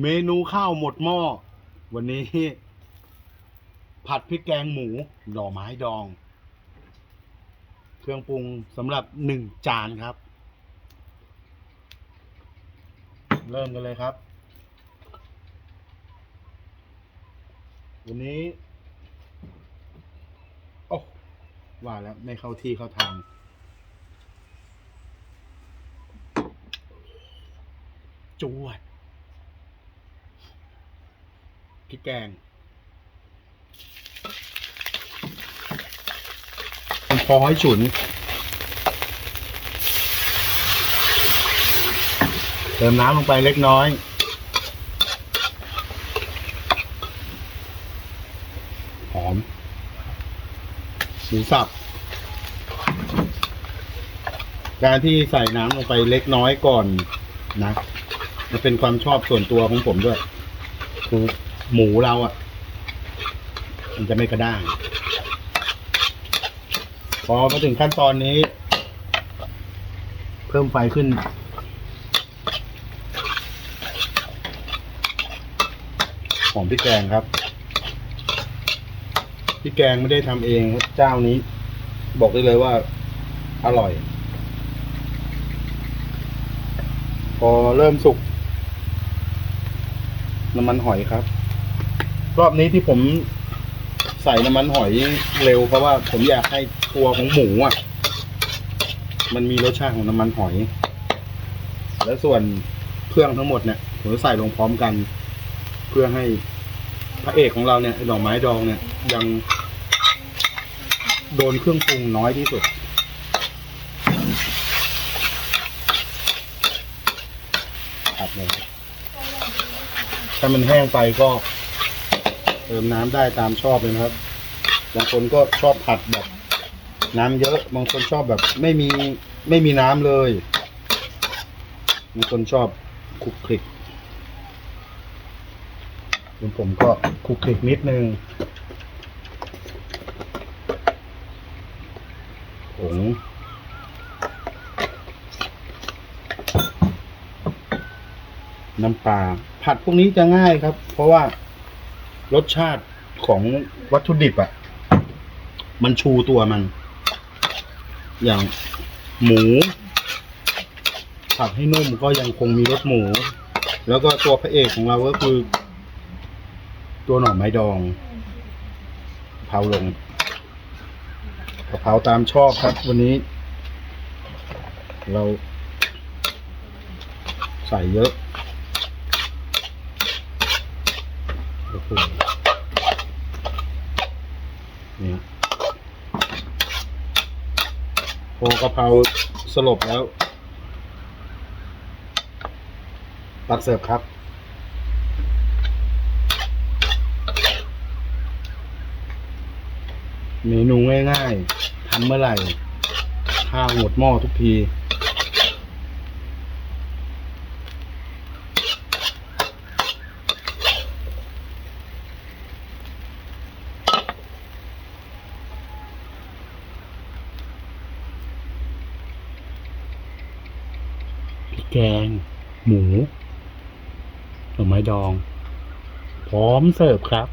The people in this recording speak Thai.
เมนูข้าวหมดหม้อ วันนี้ ผัดพริกแกงหมูหน่อไม้ดอง เครื่องปรุงสำหรับหนึ่งจานครับ เริ่มกันเลยครับ วันนี้ โอ้ว่าแล้วไม่เข้าที่เข้าทางจวด พริกแกงพอให้ฉุน เติมน้ำลงไปเล็กน้อยหอมหมูสับการที่ใส่น้ำลงไปเล็กน้อยก่อนนะ มันเป็นความชอบส่วนตัวของผมด้วยคือ หมูเราอะ่ะ มันจะไม่กระด้าง พอมาถึงขั้นตอนนี้ เพิ่มไฟขึ้น หอมพริกแกงครับพริกแกงไม่ได้ทำเองเจ้านี้ บอกได้เลยว่า อร่อย พอเริ่มสุกน้ำมันหอยครับ รอบนี้ที่ผมใส่น้ำมันหอยเร็วเพราะว่าผมอยากให้ตัวของหมูอะ มันมีรสชาติของน้ำมันหอย แล้วส่วนเครื่องทั้งหมดเนี่ยผมจะใส่ลงพร้อมกัน เพื่อให้พระเอกของเราเนี่ยดอกไม้ดองเนี่ย ยังโดนเครื่องปรุงน้อยที่สุดผัดเลยถ้ามันแห้งไปก็ เติมน้ำได้ตามชอบเลยนะครับ บางคนก็ชอบผัดแบบ น้ำเยอะ บางคนชอบแบบไม่มีไม่มีน้ำเลยบางคนชอบคลุกคลิกส่วนผมก็คลุกคลิกนิดนึงผงน้ำปลาผัดพวกนี้จะง่ายครับ เพราะว่า รสชาติของวัตถุดิบอะมันชูตัวมัน อย่างหมูผัดให้นุ่มก็ยังคงมีรสหมู แล้วก็ตัวพระเอกของเราก็คือ ตัวหน่อไม้ดองเผาลงกะเพราตามชอบครับ วันนี้ เราใส่เยอะ โอ้โหเนี่ยพอกะเพราสลบแล้ว ตักเสิร์ฟครับเมนูง่ายๆทำเมื่อไหร่ ข้าวหมดหม้อทุกที แกง หมูหน่อไม้ดอง พร้อมเสิร์ฟครับ